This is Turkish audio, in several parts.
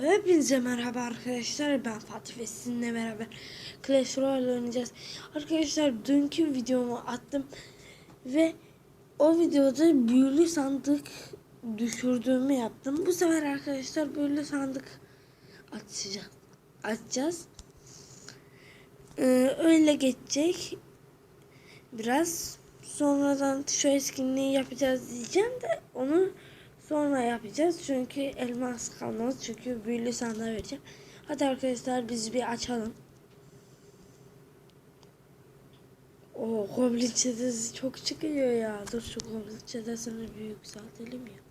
Hepinize merhaba arkadaşlar. Ben Fatih ve sizinle beraber Clash Royale oynayacağız. Arkadaşlar dünkü videomu attım ve o videoda büyülü sandık düşürdüğümü yaptım. Bu sefer arkadaşlar büyülü sandık açacağız. Açacağız. Ee, öyle geçecek. Biraz sonradan şu etkinliği yapacağız diyeceğim de onu Sonra yapacağız çünkü elmas kalmaz çünkü büyülü sandığa vereceğim. Hadi arkadaşlar biz bir açalım. O goblin çetesi çok çıkıyor ya. Dur şu goblin çetesini bir yükseltelim ya.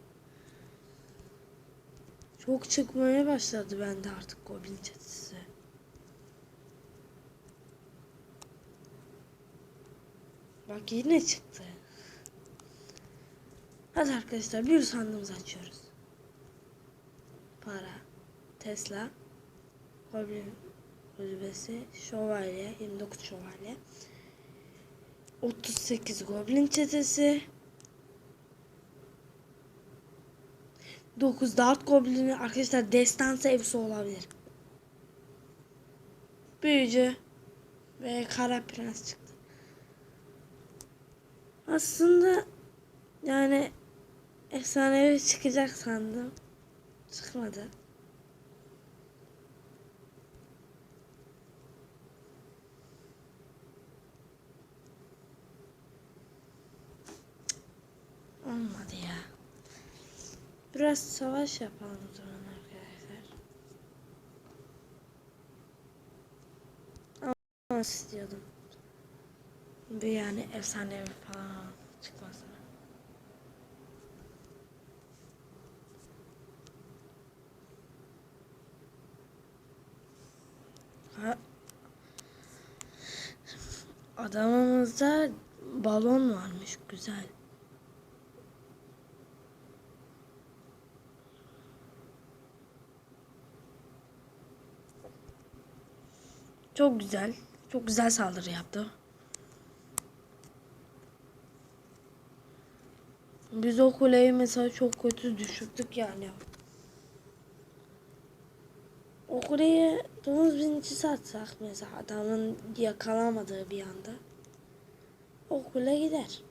Çok çıkmaya başladı bende artık goblin çetesi. Bak yine çıktı. Hadi arkadaşlar bir sandığımızı açıyoruz. Para, Tesla, Goblin kulübesi, şövalye, 29 şövalye, 38 Goblin çetesi, 9 Dart Goblin'i arkadaşlar destansı hepsi olabilir. Büyücü ve Kara Prens çıktı. Aslında yani efsanevi çıkacak sandım. Çıkmadı. Olmadı ya. Biraz savaş yapalım o zaman arkadaşlar. Ama istiyordum. Bir yani efsanevi falan çıkmasın. Ha. Adamımızda balon varmış güzel. Çok güzel. Çok güzel saldırı yaptı. Biz o kuleyi mesela çok kötü düşürdük yani. O kuleyi domuz birincisi atsak mesela adamın yakalamadığı bir anda o kule gider.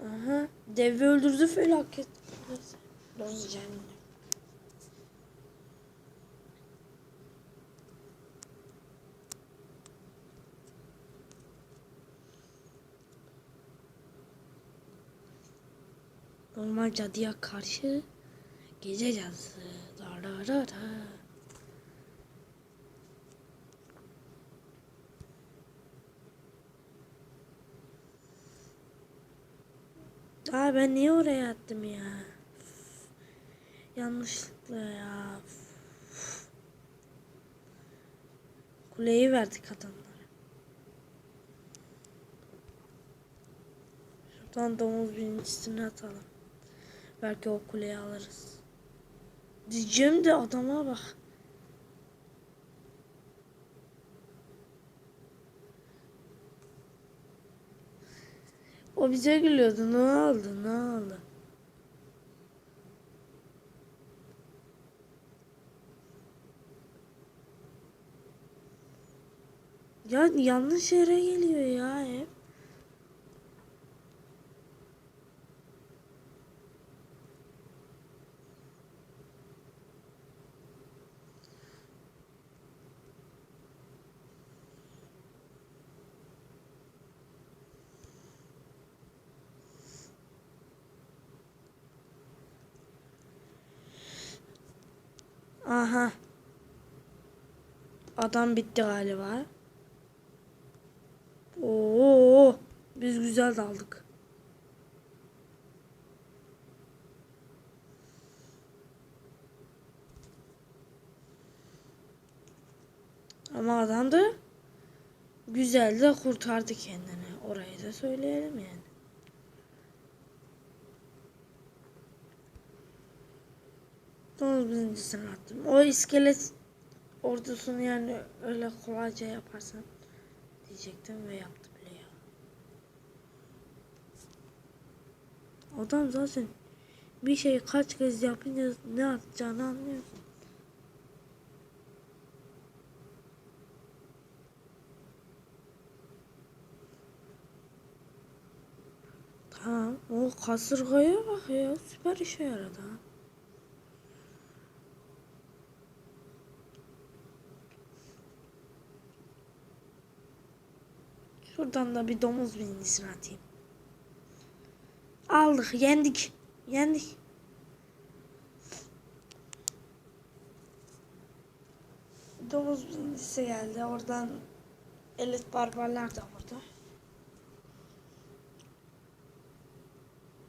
Aha, devi öldürdü felaket. Döneceğim. Normal cadıya karşı gece cadısı. Da da da da. Aa ben niye oraya attım ya? Üf. Yanlışlıkla ya. Kuleyi verdik adamlara. Şuradan domuz birincisini atalım. Belki o kuleyi alırız. Diyeceğim de adama bak. O bize gülüyordu. Ne oldu? Ne oldu? Ya yanlış yere geliyor ya hep. Aha. Adam bitti galiba. Oo, biz güzel daldık. Ama adam da güzel de kurtardı kendini. Orayı da söyleyelim yani. Birincisini attım. O iskelet ordusunu yani öyle kolayca yaparsan diyecektim ve yaptı bile ya. Adam zaten bir şeyi kaç kez yapınca ne yapacağını anlıyorsun. Tamam. O kasırgaya bak ya. Süper işe yaradı ha. Şuradan da bir domuz birincisini atayım. Aldık. Yendik. Yendik. Domuz birincisi geldi. Oradan elit barbarlar da burada.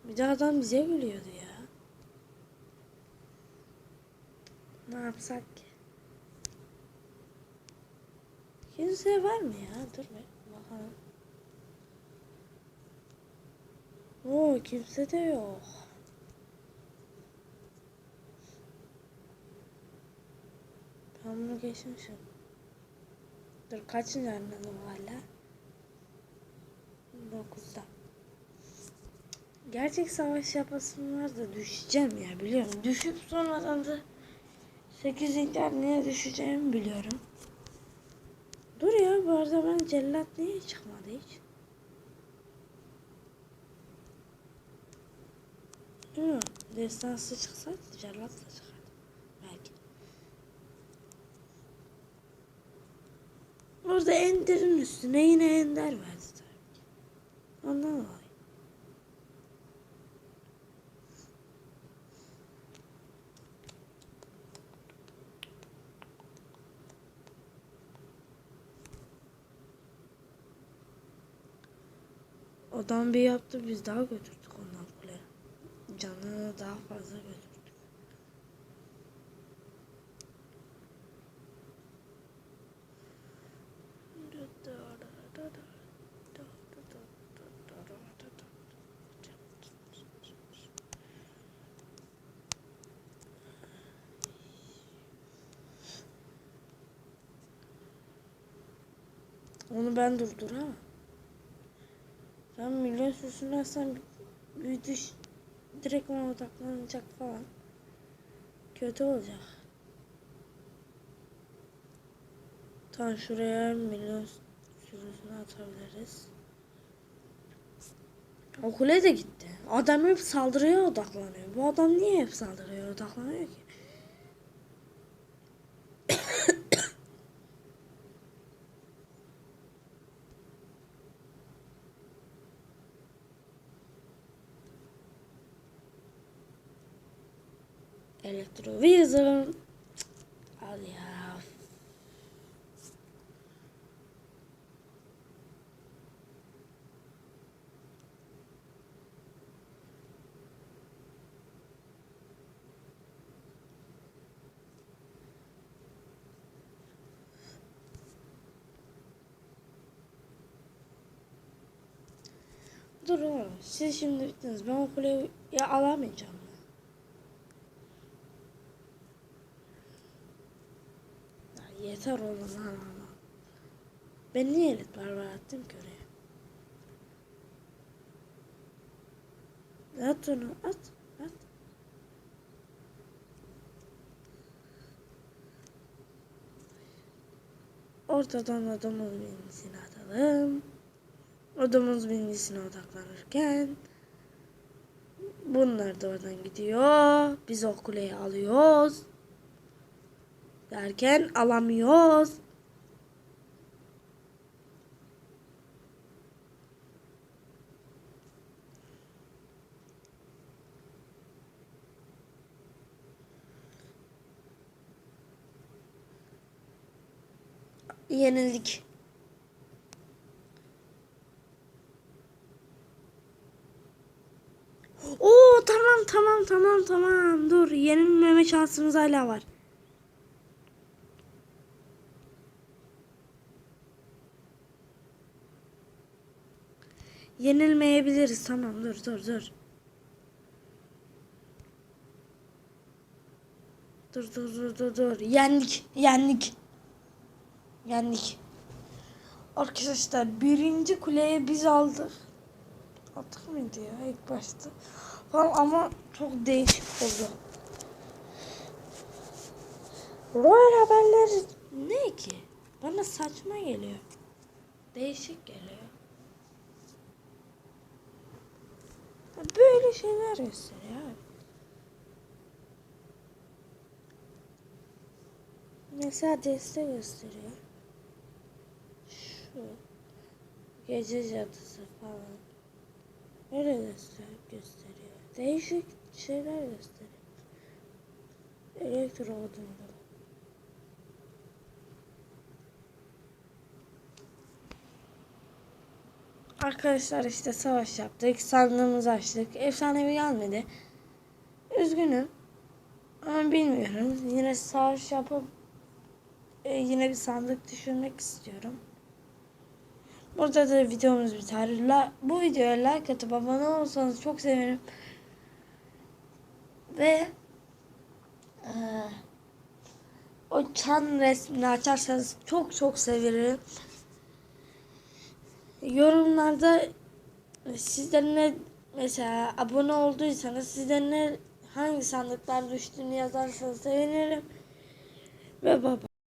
Bir de adam bize gülüyordu ya. Ne yapsak ki? Kimse var mı ya? Dur be. Oo kimse de yok. Ben bunu geçmişim. Dur kaçıncı anladım hala? Dokuzda. Gerçek savaş yapasım var da düşeceğim ya biliyorum. Düşüp sonradan da 8. neye düşeceğimi biliyorum. Dur ya bu arada ben cellat niye çıkmadı hiç? Bilmiyorum. Destansı çıksaydı cellat da çıkardı. Belki. Orada Ender'in üstüne yine Ender verdi tabii ki. Ondan dolayı. Adam bir yaptı biz daha götürdük ondan kule. Canını daha fazla götürdük. Onu ben durduramam. Ben milyon süsünersem bir düş direkt ona odaklanacak falan. Kötü olacak. Tamam şuraya milyon sürüsünü atabiliriz. O kule de gitti. Adam hep saldırıya odaklanıyor. Bu adam niye hep saldırıya odaklanıyor ki? Elektrovizyon. Al ya. Dur. Siz şimdi bittiniz. Ben o ya alamayacağım. Ya yeter oğlum lan ama. Ben niye elit barbar attım ki oraya? At onu at. At. Ortadan adamın birincisini atalım. Adamın birincisine odaklanırken bunlar da oradan gidiyor. Biz o kuleyi alıyoruz. Derken alamıyoruz. Yenildik. Oo tamam tamam tamam tamam dur yenilmeme şansımız hala var. Yenilmeyebiliriz tamam dur dur dur. Dur dur dur dur dur. Yendik yendik. Yendik. Arkadaşlar birinci kuleyi biz aldık. Aldık mıydı ya ilk başta? Falan ama çok değişik oldu. Royal haberleri ne ki? Bana saçma geliyor. Değişik geliyor. Ya Böyle şeyler gösteriyor abi. Mesela deste gösteriyor. Şu. Gece cadısı falan. Öyle göster gösteriyor. Değişik şeyler gösteriyor. Elektro odunları. Arkadaşlar işte savaş yaptık. Sandığımızı açtık. Efsanevi gelmedi. Üzgünüm. Ama bilmiyorum. Yine savaş yapıp e, yine bir sandık düşürmek istiyorum. Burada da videomuz biter. La, bu videoya like atıp abone olursanız çok sevinirim. Ve e, o çan resmini açarsanız çok çok sevinirim. Yorumlarda sizden ne mesela abone olduysanız sizden ne hangi sandıklar düştüğünü yazarsanız sevinirim. Ve baba.